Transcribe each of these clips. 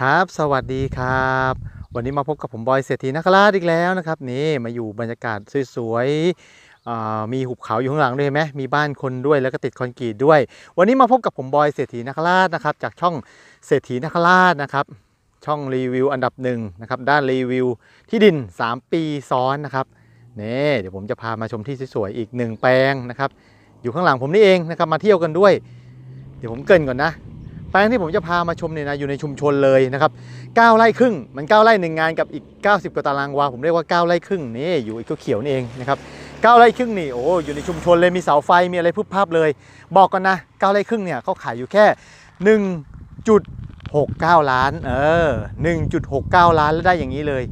ครับ สวัสดีครับ วันนี้มาพบกับผมบอยเศรษฐีนักราอีกแล้วนะครับนี่มาอยู่บรรยากาศสวยๆมีหุบเขาอยู่ข้างหลังด้วยไหมมีบ้านคนด้วยแล้วก็ติดคอนกรีตด้วย วันนี้มาพบกับผมบอยเศรษฐีนักรานะครับจากช่องเศรษฐีนักรานะครับช่องรีวิวอันดับหนึ่งนะครับด้านรีวิวที่ดิน 3 ปีซ้อนนะครับนี่เดี๋ยวผมจะพามาชมที่สวยๆอีกหนึ่งแปลงนะครับอยู่ข้างหลังผมนี่เองนะครับมาเที่ยวกันด้วย เดี๋ยวผมเกินก่อนนะ แปลงที่ผมจะพามาชมเนี่ยนะอยู่ในชุมชนเลยนะครับ9ไร่ครึ่ง มัน9ไร่หนึ่งงานกับอีก 90กว่าตารางวาผมเรียกว่า9ไร่ครึ่งนี่อยู่อีกเขียวนี่เองนะครับ9ไร่ครึ่งนี่โอ้อยู่ในชุมชนเลยมีเสาไฟมีอะไรพึบพับเลย บอกกันนะ9ไร่ครึ่งเนี่ยเขาขายอยู่แค่ 1.69 ล้านเออ1.69 ล้านแล้วได้อย่างนี้เลย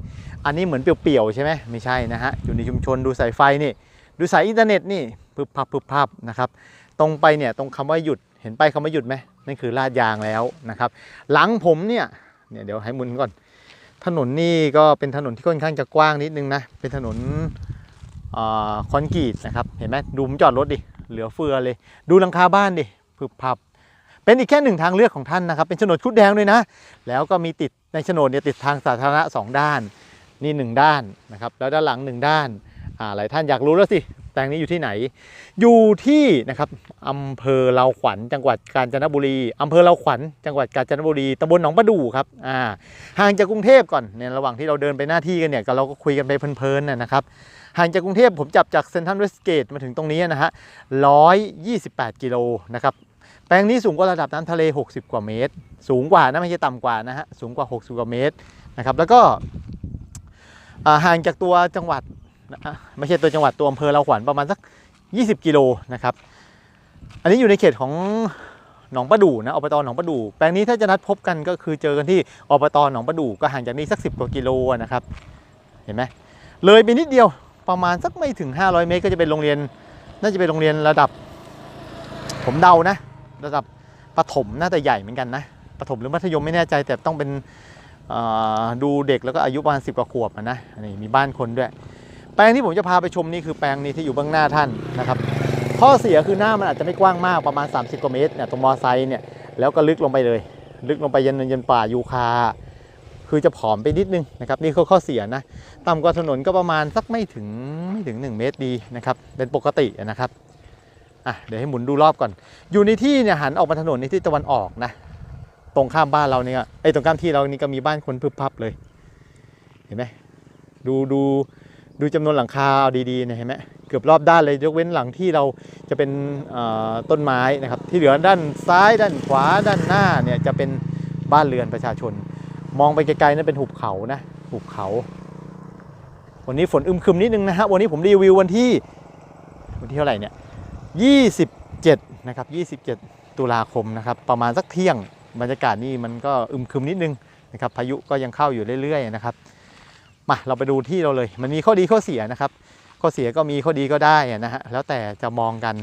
อันนี้เหมือนเปรี่ยวๆใช่ไหมไม่ใช่นะฮะอยู่ในชุมชนดูสายไฟนี่ดูสายอินเทอร์เน็ตนี่พึบพับพึบพับนะครับตรงไปเนี่ยตรงคำว่าหยุด เห็นไปคำว่าหยุดไหมนั่นคือลาดยางแล้วนะครับ หลังผมเนี่ยเนี่ยเดี๋ยวให้มุนก่อน ถนนนี่ก็เป็นถนนที่ค่อนข้างจะกว้างนิดนึงนะ เป็นถนนอคอนกรีตนะครับ เห็นไหมดูผมจอดรถดิ เหลือเฟือเลย ดูหลังคาบ้านดิพึบพับ เป็นอีกแค่หนึ่งทางเลือกของท่านนะครับ เป็นโฉนดชุดแดงด้วยนะ แล้วก็มีติดในโฉนดเนี่ยติดทางสาธารณะสองด้าน นี่หนึ่งด้านนะครับ แล้วด้านหลังหนึ่งด้านอ่าหลายท่านอยากรู้แล้วสิ แปลงนี้อยู่ที่ไหน อยู่ที่นะครับอำเภอเราขวัญจังหวัดกาญจนบุรีอำเภอเราขวัญจังหวัดกาญจนบุรีตำบลหนองประดู่ครับอ่าห่างจากกรุงเทพก่อนเนี่ยระหว่างที่เราเดินไปหน้าที่กันเนี่ยก็เราก็คุยกันไปเพลินๆนะครับห่างจากกรุงเทพผมจับจากเซนทรัลเวสเกตมาถึงตรงนี้นะฮะ128 กิโลนะครับแปลงนี้สูงกว่าระดับน้ำทะเล 60 กว่าเมตร สูงกว่านะไม่ใช่ต่ำกว่านะฮะสูงกว่า 60 กว่าเมตรนะครับแล้วก็อ่าห่างจากตัวจังหวัด ไม่ใช่ตัวจังหวัดตัวอำเภอเราขวัญประมาณสัก 20 กิโลนะครับ อันนี้อยู่ในเขตของหนองประดู่นะอบตหนองประดู่แปลงนี้ถ้าจะนัดพบกันก็คือเจอกันที่อบตหนองประดู่ก็ห่างจากนี้สัก 10 กว่ากิโลนะครับ เห็นไหมเลยไปนิดเดียวประมาณสักไม่ถึง 500 เมตร ก็จะเป็นโรงเรียน น่าจะเป็นโรงเรียนระดับ ผมเดานะ ระดับประถมน่าจะใหญ่เหมือนกันนะประถมหรือมัธยมไม่แน่ใจแต่ต้องเป็นดูเด็กแล้วก็อายุประมาณ10กว่าขวบนะนี่มีบ้านคนด้วย แปลงที่ผมจะพาไปชมนี่คือแปลงนี้ที่อยู่เบื้องหน้าท่านนะครับ ข้อเสียคือหน้ามันอาจจะไม่กว้างมากประมาณ 30กว่าเมตรเนี่ยตรงมอไซค์เนี่ยแล้วก็ลึกลงไปเลย ลึกลงไปยันยันป่ายูคา คือจะผอมไปนิดนึงนะครับนี่คือข้อเสียนะต่ำกว่าถนนก็ประมาณสักไม่ถึงไม่ถึง 1 เมตรดีนะครับเป็นปกตินะครับอะเดี๋ยวให้หมุนดูรอบก่อน อยู่ในที่เนี่ยหันออกมาถนนในที่ตะวันออกนะ ตรงข้ามบ้านเราเนี่ยไอ้ตรงข้ามที่เรานี่ก็มีบ้านคนพึบพับเลย เห็นไหมดูดู ดูจำนวนหลังคาเอาดีๆนี่ยเห็นไหมเกือบรอบด้านเลยยกเว้นหลังที่เราจะเป็นต้นไม้นะครับ ที่เหลือด้านซ้ายด้านขวาด้านหน้าเนี่ยจะเป็นบ้านเรือนประชาชน มองไปไกลๆนั่นเป็นหุบเขานะหุบเขา วันนี้ฝนอึมครึมนิดนึงนะฮะวันนี้ผมรีวิววันที่วันที่เท่าไหร่เนี่ย27นะครับ27 ตุลาคมนะครับประมาณสักเที่ยงบรรยากาศนี่มันก็อึมครึมนิดนึงนะครับพายุก็ยังเข้าอยู่เรื่อยๆนะครับ มาเราไปดูที่เราเลย มันมีข้อดีข้อเสียนะครับ ข้อเสียก็มีข้อดีก็ได้นะฮะแล้วแต่จะมองกัน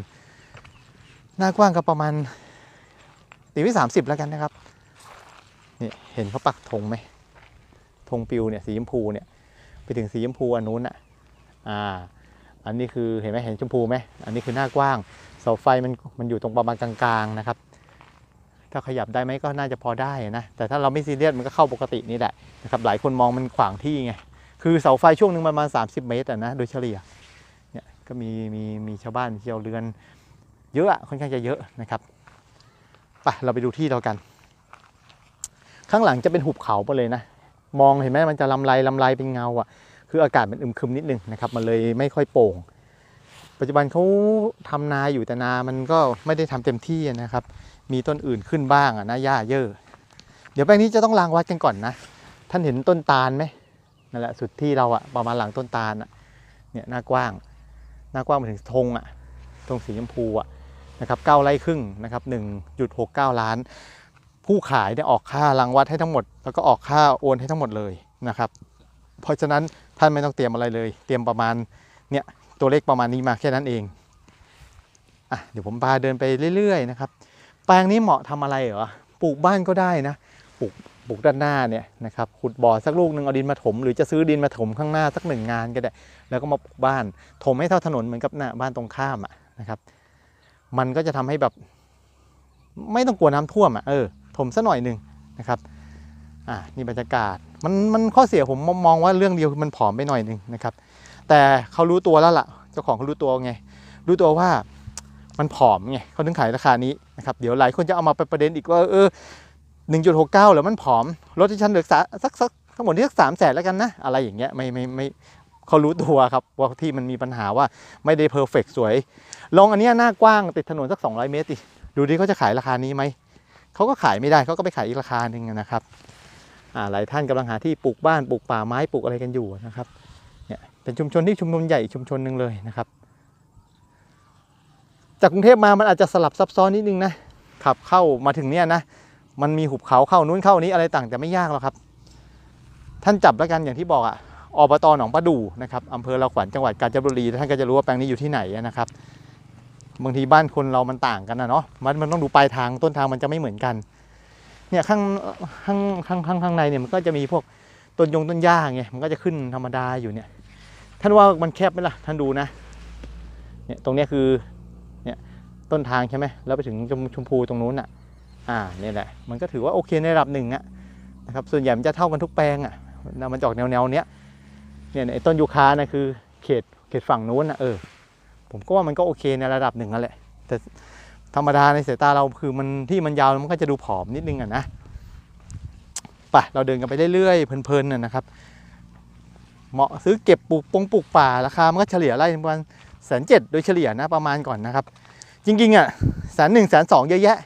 หน้ากว้างก็ประมาณตีวิสามสิบแล้วกันนะครับนี่เห็นเขาปักธงไหมธงปิวเนี่ยสีชมพูเนี่ยไปถึงสีชมพูอันนู้นอะอ่าอันนี้คือเห็นไหมเห็นชมพูไหมอันนี้คือหน้ากว้างเสาไฟมันมันอยู่ตรงประมาณกลางๆนะครับ ถ้าขยับได้ไหมก็น่าจะพอได้นะแต่ถ้าเราไม่ซีเรียสมันก็เข้าปกตินี่แหละนะครับหลายคนมองมันขวางที่ไง คือเสาไฟช่วงหนึ่งประมาณ 30 เมตรอะนะโดยเฉลี่ยเนี่ยก็มีมีมีชาวบ้านเที่ยวเรือน เยอะค่อนข้างจะเยอะนะครับไปเราไปดูที่เรากัน ข้างหลังจะเป็นหุบเขาไปเลยนะ มองเห็นไหมมันจะลำไรลำไรเป็นเงาอะคืออากาศมันอึมครึมนิดนึงนะครับมันเลยไม่ค่อยโปร่ง ปัจจุบันเขาทำนาอยู่แต่นามันก็ไม่ได้ทำเต็มที่นะครับ มีต้นอื่นขึ้นบ้างอะนะหญ้าเยอะ เดี๋ยวแปลงนี้จะต้องรางวัดกันก่อนนะ ท่านเห็นต้นตาลไหม นั่นแหละสุดที่เราอะประมาณหลังต้นตาลอะเนี่ยหน้ากว้าง หน้ากว้างมาถึงธงอะธงสีชมพูอะนะครับเก้าไร่ครึ่งนะครับหนึ่งจุดหกเก้าล้าน ผู้ขายเนี่ยออกค่ารังวัดให้ทั้งหมด แล้วก็ออกค่าโอนให้ทั้งหมดเลยนะครับ เพราะฉะนั้นท่านไม่ต้องเตรียมอะไรเลย เตรียมประมาณเนี่ยตัวเลขประมาณนี้มาแค่นั้นเองอะเดี๋ยวผมพาเดินไปเรื่อยๆนะครับแปลงนี้เหมาะทำอะไรเหรอปลูกบ้านก็ได้นะปลูก ปลูกด้านหน้าเนี่ยนะครับขุดบ่อสักลูกหนึ่งเอาดินมาถม หรือจะซื้อดินมาถมข้างหน้าสักหนึ่งงานก็ได้ แล้วก็มาปลูกบ้าน ถมให้เท่าถนนเหมือนกับหน้าบ้านตรงข้ามอะนะครับ มันก็จะทำให้แบบไม่ต้องกลัวน้ำท่วมอะเออถมซะหน่อยหนึ่งนะครับอ่านี่บรรยากาศมันมันข้อเสียผมมองว่าเรื่องเดียวมันผอมไปหน่อยหนึ่งนะครับ แต่เขารู้ตัวแล้วล่ะ เจ้าของเขารู้ตัวไง รู้ตัวว่ามันผอมไงเขาถึงขายราคานี้นะครับ เดี๋ยวหลายคนจะเอามาไปประเด็นอีกว่าเออ หนึ่งจุดหกเก้าแล้วมันผอมรถที่ฉันเหลือสักสักทั้งหมดที่สักสามแสนแล้วกันนะอะไรอย่างเงี้ยไม่ไม่ไม่เขารู้ตัวครับว่าที่มันมีปัญหาว่าไม่ได้เพอร์เฟกสวยลองอันนี้หน้ากว้างติดถนนสัก 200 เมตรดิดูดิเขาจะขายราคานี้ไหมเขาก็ขายไม่ได้เขาก็ไปขายอีกราคาหนึ่งนะครับหลายท่านกำลังหาที่ปลูกบ้านปลูกป่าไม้ปลูกอะไรกันอยู่นะครับเนี่ยเป็นชุมชนที่ชุมชนใหญ่ชุมชนหนึ่งเลยนะครับ จากกรุงเทพมามันอาจจะสลับซับซ้อนนิดนึงนะขับเข้ามาถึงเนี่ยนะ มันมีหุบเขาเข้านู้นเข้านี้อะไรต่างแต่ไม่ยากหรอกครับ ท่านจับแล้วกันอย่างที่บอกอะอบตหนองประดู่นะครับอำเภอเราขวัญจังหวัดกาญจนบุรีท่านก็จะรู้ว่าแปลงนี้อยู่ที่ไหนนะครับ บางทีบ้านคนเรามันต่างกันนะเนาะมันมันต้องดูปลายทางต้นทางมันจะไม่เหมือนกันเนี่ยข้างข้างข้างข้างข้างในเนี่ยมันก็จะมีพวกต้นยงต้นหญ้าไงมันก็จะขึ้นธรรมดาอยู่เนี่ย ท่านว่ามันแคบไหมล่ะท่านดูนะเนี่ยตรงนี้คือเนี่ยต้นทางใช่ไหมแล้วไปถึงชมชมพูตรงนู้นอะ อ่าเนี่ยแหละมันก็ถือว่าโอเคในระดับหนึ่งอะนะครับส่วนใหญ่มันจะเท่ากันทุกแปลงอะนะมันจอกแนวแนวๆเนี้ยเนี่ยไอ้ต้นยูคานะคือเขตเขตฝั่งนู้นนะเออผมก็ว่ามันก็โอเคในระดับหนึ่งนั่นแหละ แต่ธรรมดาในสายตาเราคือมันที่มันยาวมันก็จะดูผอมนิดนึงอะนะไปเราเดินกันไปเรื่อยๆเพลินๆน่ะนะครับ เหมาะซื้อเก็บปลูกปงปลูกป่าราคามันก็เฉลี่ยไร่ประมาณแสนเจ็ดโดยเฉลี่ยนะประมาณก่อนนะครับ จริงๆอะแสนหนึ่งแสนสองเยอะแยะ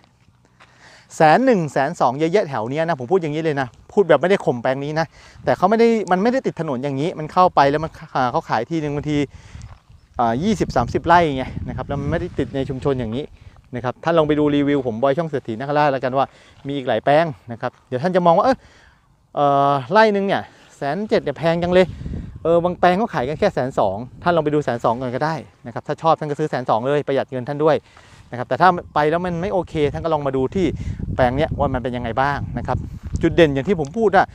แสนหนึ่งแสนสองเยอะแยะแถวเนี้ยนะผมพูดอย่างนี้เลยนะ พูดแบบไม่ได้ข่มแปลงนี้นะ แต่เขาไม่ได้มันไม่ได้ติดถนนอย่างนี้ มันเข้าไปแล้วมันเขาขายที่หนึ่งบางทียี่สิบสามสิบไร่ไงนะครับแล้วมันไม่ได้ติดในชุมชนอย่างนี้นะครับท่านลองไปดูรีวิวผมบอยช่องเศรษฐีนักล่าแล้วกันว่ามีอีกหลายแปลงนะครับเดี๋ยวท่านจะมองว่าเอออ่อไร่หนึ่งเนี่ยแสนเจ็ดเนี่ยแพงจังเลยเออบางแปลงเขาขายกันแค่แสนสองท่านลองไปดูแสนสองกันก็ได้นะครับถ้าชอบท่านก็ซื้อแสนสองเลยประหยัดเงินท่านด้วย นะครับแต่ถ้าไปแล้วมันไม่โอเคท่านก็ลองมาดูที่แปลงเนี้ยว่ามันเป็นยังไงบ้างนะครับจุดเด่นอย่างที่ผมพูดอะ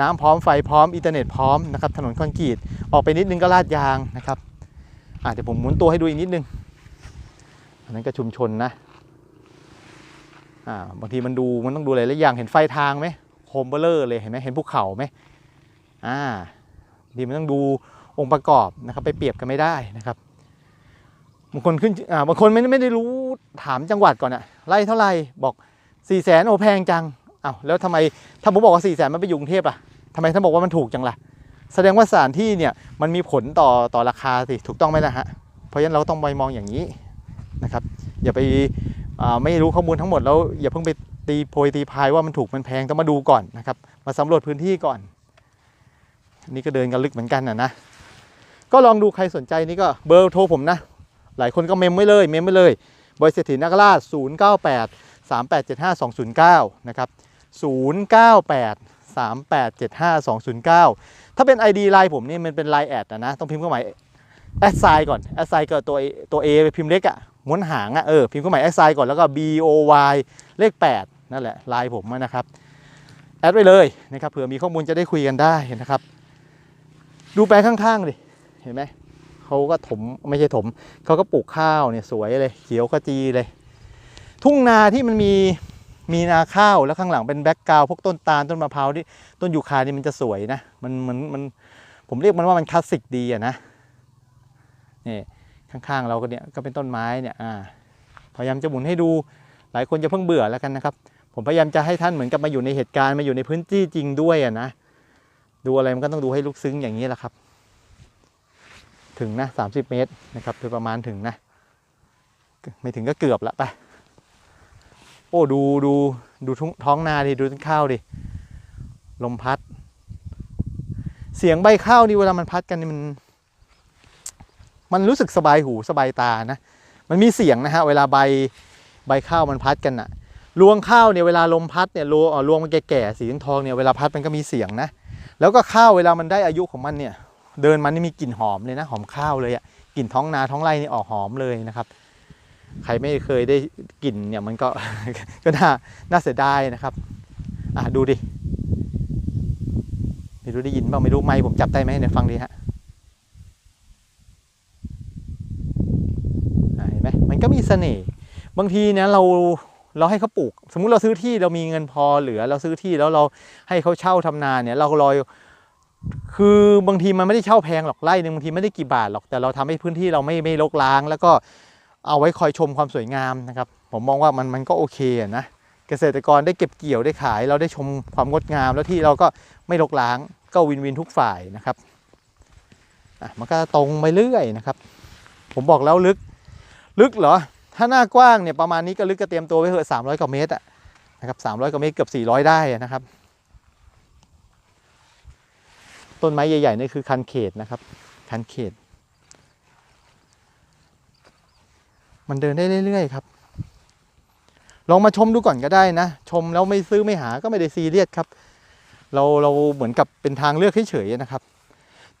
น้ำพร้อมไฟพร้อมอินเทอร์เน็ตพร้อมนะครับถนนคอนกรีตออกไปนิดนึงก็ลาดยางนะครับอะเดี๋ยวผมหมุนตัวให้ดูอีกนิดนึงอันนั้นก็ชุมชนนะอ่าบางทีมันดูมันต้องดูหลายๆอย่างเห็นไฟทางไหมโคมเบลเลอร์เลยเห็นไหมเห็นภูเขาไหมอ่าบางทีมันต้องดูองค์ประกอบนะครับไปเปรียบกันไม่ได้นะครับ บางคนขึ้นอ่าบางคนไม่ไม่ได้รู้ถามจังหวัดก่อนอะไล่เท่าไหร่บอกสี่แสนโอแพงจังอ้าวแล้วทำไมถ้าผมบอกว่า4ี่แสนมันไปอยู่กรุงเทพล่ะทำไมท่านบอกว่ามันถูกจังล่ะ แสดงว่าสถานที่เนี่ยมันมีผลต่อต่อราคาสิถูกต้องไหมล่ะฮะเพราะฉะนั้นเราต้องไปมองอย่างนี้นะครับ อย่าไปอ่าไม่รู้ข้อมูลทั้งหมดแล้วอย่าเพิ่งไปตีโพยตีพายว่ามันถูกมันแพงต้องมาดูก่อนนะครับ มาสำรวจพื้นที่ก่อนนี่ก็เดินกันลึกเหมือนกันนะนะก็ลองดูใครสนใจนี่ก็เบอร์โทรผมนะ หลายคนก็เมมไว้เลยเมมไว้เลยบริษัทถินักราช 098 3875 209 นะครับ 098 3875 209 ถ้าเป็น ID ไลน์ผมนี่มันเป็นไลน์แอดนะต้องพิมพ์เครื่องหมายแอดไซน์ก่อนแอดไซน์กับตัวตัว A ไปพิมพ์เล็กอะม้วนหางอะเออ พิมพ์เครื่องหมายแอดไซน์ก่อนแล้วก็ B O Y เลข 8 นั่นแหละไลน์ผมนะครับ แอดไว้เลยนะครับเผื่อมีข้อมูลจะได้คุยกันได้นะครับ ดูแปลงข้างๆดิเห็นไหม เขาก็ถมไม่ใช่ถมเขาก็ปลูกข้าวเนี่ยสวยเลยเขียวขจีเลย ทุ่งนาที่มันมีมีนาข้าวแล้วข้างหลังเป็นแบ็กกราวพวกต้นตาลต้นมะพร้าวที่ต้นยูคานี่มันจะสวยนะมันมันมันผมเรียกมันว่ามันคลาสสิกดีอะนะนี่ข้างๆเราก็เนี่ยก็เป็นต้นไม้เนี่ยอ่าพยายามจะหมุนให้ดูหลายคนจะเพิ่งเบื่อแล้วกันนะครับ ผมพยายามจะให้ท่านเหมือนกับมาอยู่ในเหตุการณ์มาอยู่ในพื้นที่จริงด้วยอะนะดูอะไรมันก็ต้องดูให้ลึกซึ้งอย่างนี้แหละครับ ถึงนะ 30 เมตรนะครับโดยประมาณถึงนะ ไม่ถึงก็เกือบละไป โอ้ดูดูดูทุ่งท้องนาดิดูต้นข้าวดิ ลมพัด เสียงใบข้าวนี่เวลามันพัดกันนี่มัน มันรู้สึกสบายหูสบายตานะ มันมีเสียงนะฮะเวลาใบใบข้าวมันพัดกันอะรวงข้าวเนี่ยเวลาลมพัดเนี่ยรวงเออรวงมันแก่ๆสีทองเนี่ยเวลาพัดมันก็มีเสียงนะ แล้วก็ข้าวเวลามันได้อายุของมันเนี่ย เดินมันนี่มีกลิ่นหอมเลยนะ หอมข้าวเลยอะกลิ่นท้องนาท้องไร่นี่ออกหอมเลยนะครับ ใครไม่เคยได้กลิ่นเนี่ยมันก็ก็น่าน่าเสียดายนะครับอะดูดิไม่รู้ได้ยินบ้างไม่รู้ไมค์ผมจับได้ไหมเนี่ยฟังดีฮะเห็นไหมมันก็มีเสน่ห์บางทีเนี่ยเราเราให้เขาปลูก สมมุติเราซื้อที่เรามีเงินพอเหลือ เราซื้อที่แล้วเราให้เขาเช่าทำนาเนี่ย เรารอย คือบางทีมันไม่ได้เช่าแพงหรอกไร่หนึ่งบางทีไม่ได้กี่บาทหรอกแต่เราทำให้พื้นที่เราไม่ไม่รกร้าง แล้วก็เอาไว้คอยชมความสวยงามนะครับ ผมมองว่ามันมันก็โอเคนะเกษตรกรได้เก็บเกี่ยวได้ขาย เราได้ชมความงดงาม แล้วที่เราก็ไม่รกร้างก็วินวินทุกฝ่ายนะครับอะมันก็ตรงไปเรื่อยนะครับ ผมบอกแล้วลึกลึกเหรอ ถ้าหน้ากว้างเนี่ยประมาณนี้ก็ลึกก็เตรียมตัวไว้เถอะ300กว่าเมตรอะนะครับ300กว่าเมตรเกือบ400 ได้นะครับ ต้นไม้ใหญ่ๆนี่คือคันเขตนะครับ คันเขต มันเดินได้เรื่อยๆครับ ลองมาชมดูก่อนก็ได้นะ ชมแล้วไม่ซื้อไม่หาก็ไม่ได้ซีเรียสครับ เราเราเหมือนกับเป็นทางเลือกเฉยๆนะครับ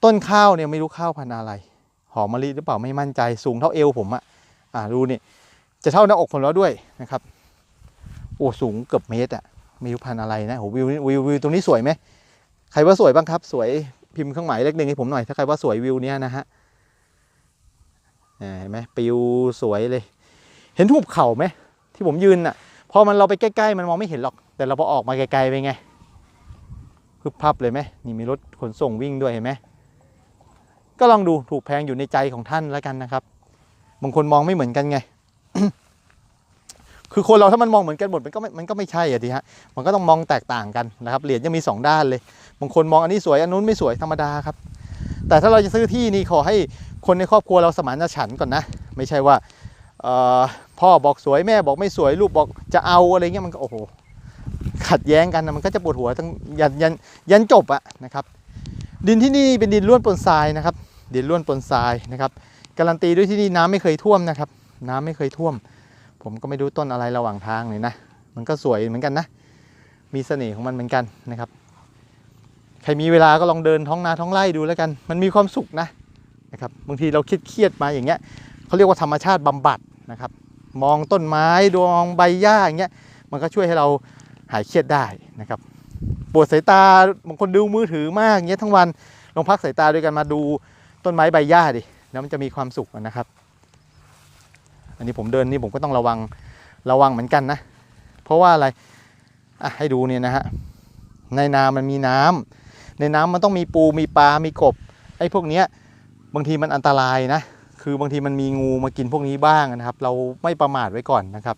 ต้นข้าวเนี่ยไม่รู้ข้าวพันธุ์อะไร หอมมะลิหรือเปล่าไม่มั่นใจ สูงเท่าเอวผมอะอ่าดูนี่จะเท่าหน้าอกผมแล้วด้วยนะครับ โอ้สูงเกือบเมตรอะไม่รู้พันธุ์อะไรนะโหวิววิววิวตรงนี้สวยไหม ใครว่าสวยบ้างครับ สวยพิมพ์เครื่องหมายเลขหนึ่งให้ผมหน่อย ถ้าใครว่าสวยวิวเนี้ยนะฮะเห็นไหมปิวสวยเลย เห็นหุบเข่าไหมที่ผมยืนอะพอมันเราไปใกล้ๆมันมองไม่เห็นหรอก แต่เราพอออกมาไกลๆไปไงพึบพับเลยไหมนี่มีรถขนส่งวิ่งด้วยเห็นไหมก็ลองดูถูกแพงอยู่ในใจของท่านแล้วกันนะครับ บางคนมองไม่เหมือนกันไง คือคนเราถ้ามันมองเหมือนกันหมดมันก็ไม่มันก็ไม่ใช่อะทีฮะมันก็ต้องมองแตกต่างกันนะครับเหรียญยังมีสองด้านเลยบางคนมองอันนี้สวยอันนู้นไม่สวยธรรมดาครับ แต่ถ้าเราจะซื้อที่นี่ขอให้คนในครอบครัวเราสมานฉันท์ก่อนนะ ไม่ใช่ว่าพ่อบอกสวยแม่บอกไม่สวยลูกบอกจะเอาอะไรเงี้ยมันก็โอ้โหขัดแย้งกันนะมันก็จะปวดหัวตั้งยันยันยันจบอะนะครับ ดินที่นี่เป็นดินล้วนปนทรายนะครับดินล้วนปนทรายนะครับการันตีด้วยที่นี่น้ำไม่เคยท่วมนะครับ น้ำไม่เคยท่วม ผมก็ไม่รู้ต้นอะไรระหว่างทางเลยนะ มันก็สวยเหมือนกันนะ มีเสน่ห์ของมันเหมือนกันนะครับ ใครมีเวลาก็ลองเดินท้องนาท้องไร่ดูแล้วกัน มันมีความสุขนะนะครับ บางทีเราเครียดมาอย่างเงี้ยเขาเรียกว่าธรรมชาติบำบัดนะครับ มองต้นไม้ดูมองใบหญ้าอย่างเงี้ย มันก็ช่วยให้เราหายเครียดได้นะครับปวดสายตาบางคนดูมือถือมากเงี้ยทั้งวันลองพักสายตาด้วยกันมาดูต้นไม้ใบหญ้าดิแล้วมันจะมีความสุขนะครับ อันนี้ผมเดินนี่ผมก็ต้องระวังระวังเหมือนกันนะ เพราะว่าอะไรอะให้ดูเนี่ยนะฮะในนามันมีน้ำในน้ำมันต้องมีปูมีปลา มีกบไอ้พวกเนี้ยบางทีมันอันตรายนะ คือบางทีมันมีงูมากินพวกนี้บ้างนะครับ เราไม่ประมาทไว้ก่อนนะครับ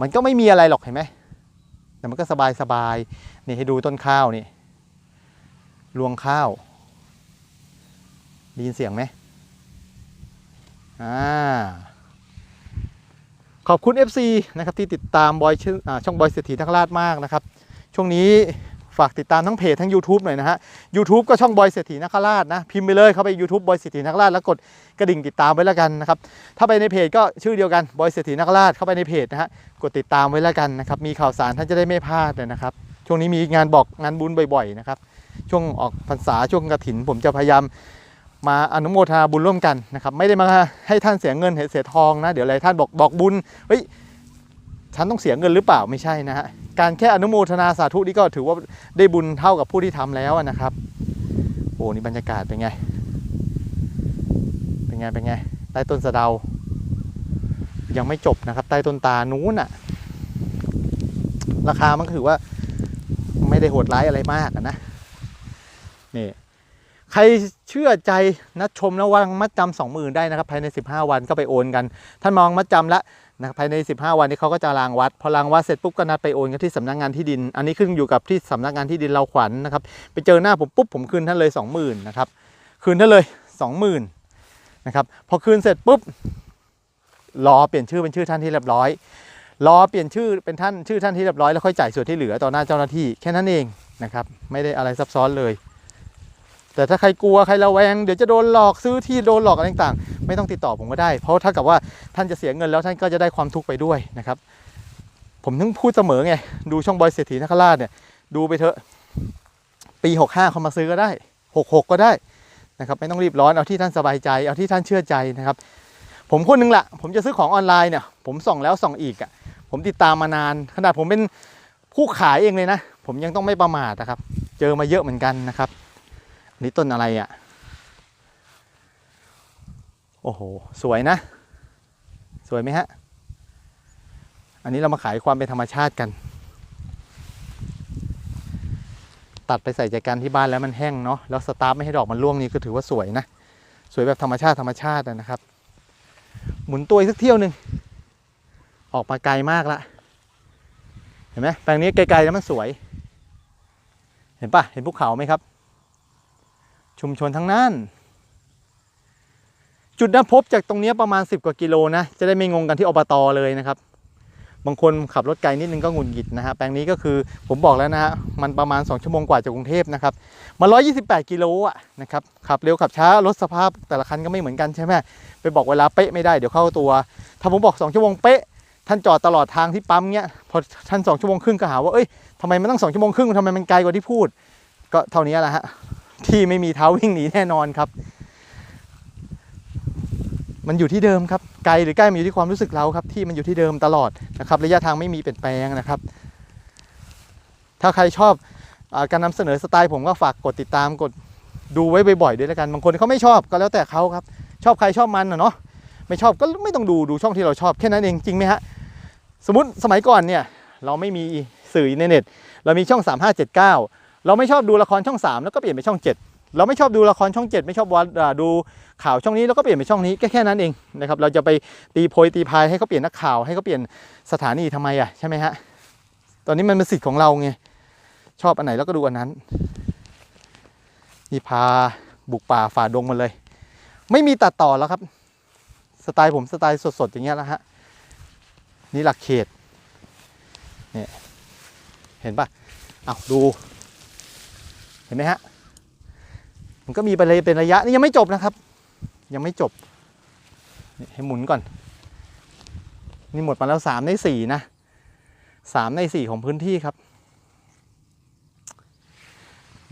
มันก็ไม่มีอะไรหรอกเห็นไหมแต่มันก็สบายสบายๆนี่ให้ดูต้นข้าวนี่รวงข้าวได้ยินเสียงไหมอ่า ขอบคุณ FC นะครับที่ติดตามบอยช่องบอยเศรษฐีทักราชมากนะครับ ช่วงนี้ฝากติดตามทั้งเพจทั้ง YouTube หน่อยนะฮะ YouTube ก็ช่องบอยเศรษฐีนักราชนะ พิมพ์ไปเลยเข้าไป YouTube บอยเศรษฐีนักราชแล้วกดกระดิ่งติดตามไว้แล้วกันนะครับ ถ้าไปในเพจก็ชื่อเดียวกันบอยเศรษฐีนักราชเข้าไปในเพจนะฮะกดติดตามไว้แล้วกันนะครับ มีข่าวสารท่านจะได้ไม่พลาดเลยนะครับ ช่วงนี้มีงานบอกงานบุญบ่อย ๆ นะครับ ช่วงออกพรรษาช่วงกฐินผมจะพยายาม มาอนุโมทนาบุญร่วมกันนะครับ ไม่ได้มาให้ท่านเสียเงินเสียทองนะ เดี๋ยวอะไรท่านบอกบอกบุญเฮ้ยฉันต้องเสียเงินหรือเปล่าไม่ใช่นะฮะการแค่อนุโมทนาสาธุนี่ก็ถือว่าได้บุญเท่ากับผู้ที่ทำแล้วนะครับโอ้นี่บรรยากาศเป็นไง เป็นไงเป็นไงใต้ต้นสะเดา ยังไม่จบนะครับ ใต้ต้นตานู้นอะราคามันก็ถือว่าไม่ได้โหดร้ายอะไรมากนะนี่ ใครเชื่อใจนัดชมแล้ววางมัดจำสองหมื่นได้นะครับ ภายใน 15 วันก็ไปโอนกัน ท่านมองมัดจำละนะครับภายใน 15 วันนี้เขาก็จะรางวัด พอรางวัดเสร็จปุ๊บก็นัดไปโอนกันที่สำนักงานที่ดิน อันนี้ขึ้นอยู่กับที่สำนักงานที่ดินเราขวัญนะครับ ไปเจอหน้าผมปุ๊บผมคืนท่านเลย 20,000นะครับคืนท่านเลย 20,000นะครับพอคืนเสร็จปุ๊บรอเปลี่ยนชื่อเป็นชื่อท่านที่เรียบร้อยรอเปลี่ยนชื่อเป็นท่านชื่อท่านที่เรียบร้อยแล้วค่อยจ่ายส่วนที่เหลือต่อหน้าเจ้าหน้าที่แค่นั้นเองนะครับไม่ได้อะไรซับซ้อนเลย แต่ถ้าใครกลัวใครระแวงเดี๋ยวจะโดนหลอกซื้อที่โดนหลอกอะไรต่างๆ ไม่ต้องติดต่อผมก็ได้ เพราะถ้ากับว่าท่านจะเสียเงินแล้วท่านก็จะได้ความทุกข์ไปด้วยนะครับ ผมถึงพูดเสมอไงดูช่องบอยเศรษฐีนักราชเนี่ยดูไปเถอะ ปี 65เขามาซื้อก็ได้ 66 ก็ได้นะครับไม่ต้องรีบร้อนเอาที่ท่านสบายใจเอาที่ท่านเชื่อใจนะครับ ผมคนหนึงละผมจะซื้อของออนไลน์เนี่ยผมส่องแล้วส่องอีกอะ่ะผมติดตามมานาน ขนาดผมเป็นผู้ขายเองเลยนะ ผมยังต้องไม่ประมาทนะครับ เจอมาเยอะเหมือนกันนะครับ นี่ต้นอะไรอะ่ะ โอ้โห สวยนะ สวยไหมฮะ อันนี้เรามาขายความเป็นธรรมชาติกัน ตัดไปใส่ใจกันที่บ้านแล้วมันแห้งเนาะ แล้วสตาร์ฟไม่ให้ดอกมันร่วงนี่ก็ถือว่าสวยนะ สวยแบบธรรมชาติธรรมชาตินะครับ หมุนตัวอีกสักเที่ยวหนึ่ง ออกมาไกลมากละ เห็นไหมแปลงนี้ไกลๆแล้วมันสวย เห็นปะเห็นภูเขาไหมครับ ชุมชนทั้งนั้น จุดนัดพบจากตรงนี้ประมาณ 10 กว่ากิโลนะ จะได้ไม่งงกันที่อบตเลยนะครับ บางคนขับรถไกลนิดนึงก็หงุดหงิดนะฮะแปลงนี้ก็คือผมบอกแล้วนะฮะมันประมาณ 2 ชั่วโมงกว่าจากกรุงเทพนะครับมา128 กิโลอะนะครับขับเร็วขับช้ารถสภาพแต่ละคันก็ไม่เหมือนกันใช่ไหมไปบอกเวลาเป๊ะไม่ได้เดี๋ยวเข้าตัว ถ้าผมบอก 2 ชั่วโมงเป๊ะท่านจอดตลอดทางที่ปั๊มเนี้ยพอท่าน2ชั่วโมงครึ่งก็หาว่าเอ้ยทำไมมันต้อง2ชั่วโมงครึ่งทำไมมันไกลกว่าที่พูด ก็เท่านี้แหละฮะ ที่ไม่มีเท้าวิ่งหนีแน่นอนครับ มันอยู่ที่เดิมครับ ไกลหรือใกล้มันอยู่ที่ความรู้สึกเราครับ ที่มันอยู่ที่เดิมตลอดนะครับ ระยะทางไม่มีเปลี่ยนแปลงนะครับ ถ้าใครชอบอการนำเสนอสไตล์ผมก็ฝากกดติดตามกดดูไว้บ่อยๆด้วยแล้วกัน บางคนเขาไม่ชอบก็แล้วแต่เขาครับ ชอบใครชอบมันนะเนาะไม่ชอบก็ไม่ต้องดูดูช่องที่เราชอบแค่นั้นเองจริงไหมฮะสมมติสมัยก่อนเนี่ยเราไม่มีสื่อในเน็ต เรามีช่อง 3579 เราไม่ชอบดูละครช่อง 3 แล้วก็เปลี่ยนไปช่อง 7 เราไม่ชอบดูละครช่อง 7 ไม่ชอบวันอ่าดูข่าวช่องนี้แล้วก็เปลี่ยนไปช่องนี้แค่แค่นั้นเองนะครับเราจะไปตีโพยตีพายให้เขาเปลี่ยนนักข่าวให้เขาเปลี่ยนสถานีทำไมอะใช่ไหมฮะตอนนี้มันเป็นสิทธิ์ของเราไงชอบอันไหนแล้วก็ดูอันนั้นนี่พาบุกป่าฝ่าดงมาเลย ไม่มีตัดต่อแล้วครับ สไตล์ผมสไตล์สดๆอย่างเงี้ยแล้วฮะนี่หลักเขตเนี่ยเห็นปะเอาดู เห็นไหมฮะ มันก็มีไปเลยเป็นระยะนี่ยังไม่จบนะครับ ยังไม่จบให้หมุนก่อน นี่หมดมาแล้วสามในสี่นะสามในสี่ของพื้นที่ครับ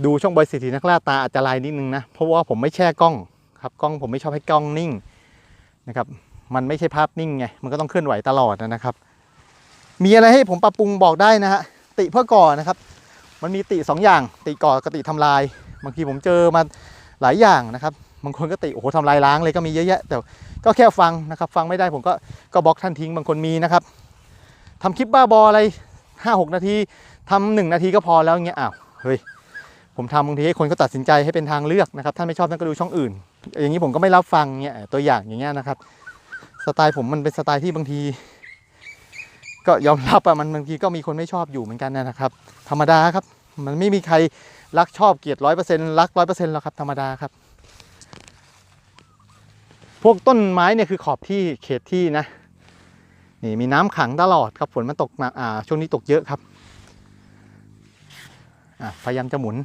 ดูช่องบอยสิทธินักล่าตาอาจจะลายนิดนึงนะ เพราะว่าผมไม่แช่กล้องครับกล้องผมไม่ชอบให้กล้องนิ่งนะครับ มันไม่ใช่ภาพนิ่งไง มันก็ต้องเคลื่อนไหวตลอดนะครับ มีอะไรให้ผมปรับปรุงบอกได้นะฮะติเพื่อก่อนะครับ มันมีติสองอย่าง ติก่อกับติทำลาย บางทีผมเจอมาหลายอย่างนะครับ บางคนก็ติโอ้โหทำลายล้างเลยก็มีเยอะแยะ แต่ก็แค่ฟังนะครับ ฟังไม่ได้ผมก็ก็บล็อกท่านทิ้งบางคนมีนะครับทำคลิปบ้าบออะไรห้าหกนาทีทำหนึ่งนาทีก็พอแล้วเงี้ยอ้าวเฮ้ยผมทำบางทีให้คนก็ตัดสินใจให้เป็นทางเลือกนะครับท่านไม่ชอบท่านก็ดูช่องอื่น อย่างนี้ผมก็ไม่รับฟังเงี้ยตัวอย่างอย่างเงี้ยนะครับ สไตล์ผมมันเป็นสไตล์ที่บางที ก็ยอมรับอะมันบางทีก็มีคนไม่ชอบอยู่เหมือนกันนะครับ ธรรมดาครับ มันไม่มีใครรักชอบเกลียดร้อยเปอร์เซ็นต์รักร้อยเปอร์เซ็นต์หรอกครับธรรมดาครับ พวกต้นไม้เนี่ยคือขอบที่เขตที่นะนี่มีน้ำขังตลอดครับฝนมันตกมาอ่าช่วงนี้ตกเยอะครับอะพยายามจะหมุน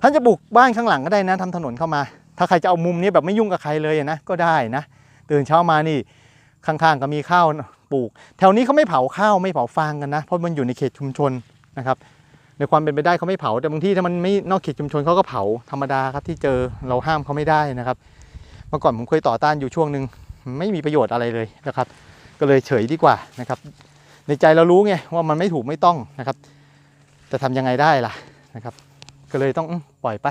ท่านจะบุกบ้านข้างหลังก็ได้นะทำถนนเข้ามา ถ้าใครจะเอามุมนี้แบบไม่ยุ่งกับใครเลยนะก็ได้นะ ตื่นเช้ามานี่ข้างๆก็มีข้าว ปลูก แถวนี้เขาไม่เผาข้าวไม่เผาฟางกันนะ เพราะมันอยู่ในเขตชุมชนนะครับในความเป็นไปได้เขาไม่เผาแต่บางที่ถ้ามันไม่นอกเขตชุมชนเขาก็เผาธรรมดาครับที่เจอเราห้ามเขาไม่ได้นะครับ เมื่อก่อนผมเคยต่อต้านอยู่ช่วงหนึ่งไม่มีประโยชน์อะไรเลยนะครับ ก็เลยเฉยดีกว่านะครับ ในใจเรารู้ไงว่ามันไม่ถูกไม่ต้องนะครับ จะทำยังไงได้ล่ะนะครับ ก็เลยต้องปล่อยไป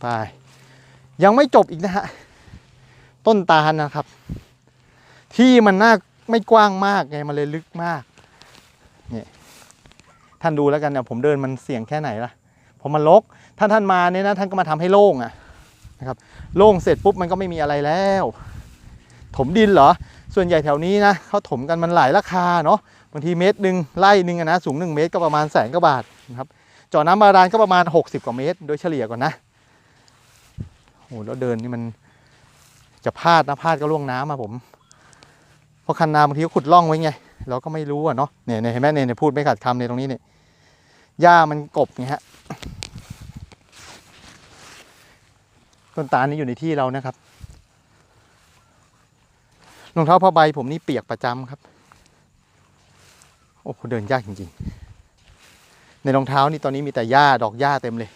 ไป ยังไม่จบอีกนะฮะ ต้นตาลนะครับ ที่มันน่าไม่กว้างมากไงมันเลยลึกมากเนี่ยท่านดูแล้วกันเนี่ยผมเดินมันเสี่ยงแค่ไหนล่ะพอมันลกท่านท่านมาเนี่ยนะท่านก็มาทำให้โล่งอะนะครับ โล่งเสร็จปุ๊บมันก็ไม่มีอะไรแล้ว ถมดินเหรอ ส่วนใหญ่แถวนี้นะเขาถมกันมันหลายราคาเนาะบางทีเมตรหนึ่งไร่หนึ่งนะสูงหนึ่งเมตรก็ประมาณแสนกว่าบาทนะครับเจาะน้ำบาดาลก็ประมาณ 60 กว่าเมตร โดยเฉลี่ยก่อนนะ โอ้โหแล้วเดินนี่มันจะพลาดนะพลาดก็ล่วงน้ำมาผมเพราะคันนาบางทีก็ขุดร่องไว้ไง เราก็ไม่รู้อะเนาะเนี่ยเนี่ยเห็นไหมเนี่ยเนี่ยพูดไม่ขาดคำในตรงนี้เนี่ยหญ้ามันกบไงฮะต้นตาลนี่อยู่ในที่เรานะครับรองเท้าผ้าใบผมนี่เปียกประจำครับ โอ้โหเดินยากจริงๆ ในรองเท้านี่ตอนนี้มีแต่หญ้าดอกหญ้าเต็มเลย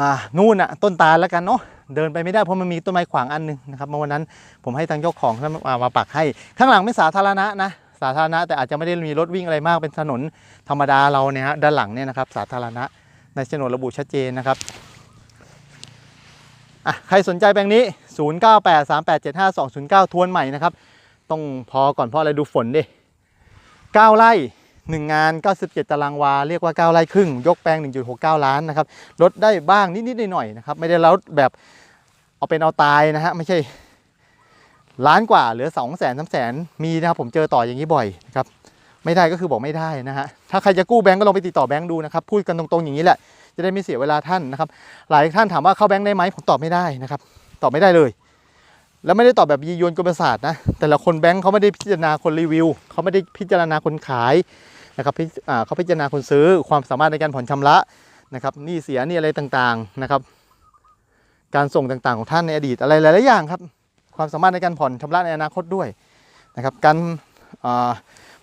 อ่านู่นอะต้นตาลแล้วกันเนาะเดินไปไม่ได้เพราะมันมีต้นไม้ขวางอันหนึงนะครับเมื่อวันนั้นผมให้ทางเจ้าของมามาปักให้ ข้างหลังไม่สาธารณะนะสาธารณะแต่อาจจะไม่ได้มีรถวิ่งอะไรมากเป็นถนนธรรมดาเราเนี่ยฮะด้านหลังเนี่ยนะครับสาธารณะในโฉนดระบุชัดเจนนะครับอะใครสนใจแบงค์นี้ 0983875209 ทวนใหม่นะครับ ต้องพอก่อนเพราะอะไรดูฝนดิ9ไร่ 1 งาน 97 ตารางวา เรียกว่า 9 ไร่ครึ่ง ยกแปลง 1.69 ล้านนะครับ ลดได้บ้างนิดๆหน่อยๆนะครับ ไม่ได้ลดแบบเอาเป็นเอาตายนะฮะ ไม่ใช่ล้านกว่าเหลือ 2 0 0 0 0 0 3 0 0 0 0มีนะครับ ผมเจอต่ออย่างนี้บ่อยนะครับ ไม่ได้ก็คือบอกไม่ได้นะฮะ ถ้าใครจะกู้แบงก์ก็ลองไปติดต่อแบงก์ดูนะครับ พูดกันตรงๆอย่างนี้แหละ จะได้ไม่เสียเวลาท่านนะครับ หลายท่านถามว่าเข้าแบงก์ได้ไหมผมตอบไม่ได้นะครับ ตอบไม่ได้เลยแล้วไม่ได้ตอบแบบยีโยนกลศาสตร์นะ แต่ละคนแบงก์เขาไม่ได้พิจารณาคนรีวิว เขาไม่ได้พิจารณาคนขาย นะครับเขาพิจารณาคนซื้อความสามารถในการผ่อนชำระนะครับหนี่เสียหนี่อะไรต่างๆนะครับ การส่งต่างๆของท่านในอดีตอะไรหลายๆอย่างครับ ความสามารถในการผ่อนชำระในอนาคตด้วยนะครับการ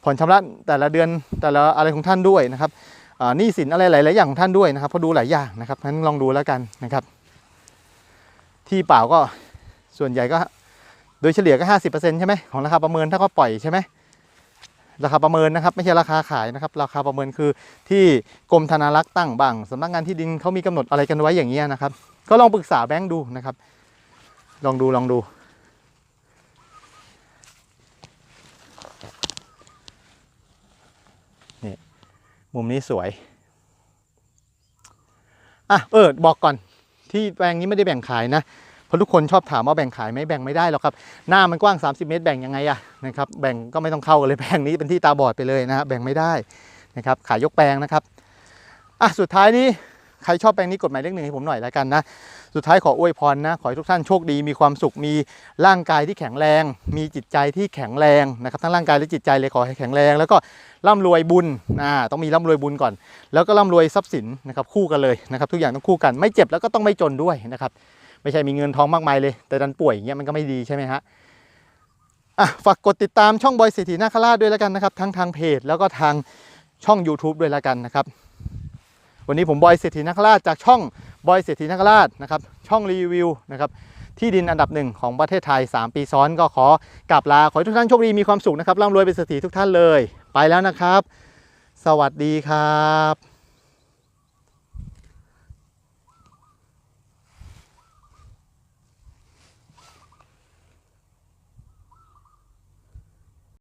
ผ่อนชำระแต่ละเดือนแต่ละอะไรของท่านด้วยนะครับหนี้สินอะไรหลายๆอย่างของท่านด้วยนะครับเพราะดูหลายอย่างนะครับงั้นลองดูแล้วกันนะครับ ที่เปล่าก็ส่วนใหญ่ก็โดยเฉลี่ยก็ 50%ใช่ไหมของราคาประเมินถ้าเขาปล่อยใช่ไหม ราคาประเมินนะครับ ไม่ใช่ราคาขายนะครับ ราคาประเมินคือที่กรมธนารักษ์ตั้งบ้างสำนักงานที่ดินเขามีกำหนดอะไรกันไว้อย่างเงี้ยนะครับ ก็ลองปรึกษาแบงค์ดูนะครับ ลองดูลองดู นี่ มุมนี้สวย อะเออบอกก่อนที่แปลงนี้ไม่ได้แบ่งขายนะ เพราะทุกคนชอบถามว่าแบ่งขายไหมแบ่งไม่ได้หรอกครับ หน้ามันกว้าง 30 เมตรแบ่งยังไงอะนะครับแบ่งก็ไม่ต้องเข้าเลยแปลงนี้เป็นที่ตาบอดไปเลยนะฮะแบ่งไม่ได้นะครับขายยกแปลงนะครับอะสุดท้ายนี้ใครชอบแปลงนี้กดหมายเลขหนึ่งให้ผมหน่อยแล้วกันนะ สุดท้ายขออวยพรนะ ขอให้ทุกท่านโชคดี มีความสุข มีร่างกายที่แข็งแรง มีจิตใจที่แข็งแรงนะครับ ทั้งร่างกายและจิตใจเลยขอให้แข็งแรง แล้วก็ร่ำรวยบุญ อ่า ต้องมีร่ำรวยบุญก่อน แล้วก็ร่ำรวยทรัพย์สินนะครับคู่กันเลยนะครับ ทุกอย่างต้องคู่กัน ไม่เจ็บแล้วก็ต้องไม่จนด้วยนะครับ ไม่ใช่มีเงินทองมากมายเลย แต่ดันป่วยอย่างเงี้ยมันก็ไม่ดีใช่ไหมฮะอะฝากกดติดตามช่องบอยเศรษฐีนาคราชด้วยแล้วกันนะครับทั้งทางเพจแล้วก็ทางช่อง YouTube ด้วยแล้วกันนะครับ วันนี้ผมบอยเศรษฐีนาคราชจากช่องบอยเศรษฐีนาคราชนะครับช่องรีวิวนะครับที่ดินอันดับหนึ่งของประเทศไทย 3 ปีซ้อนก็ขอกราบลา ขอให้ทุกท่านโชคดีมีความสุขนะครับร่ำรวยเป็นเศรษฐีทุกท่านเลย ไปแล้วนะครับ สวัสดีครับ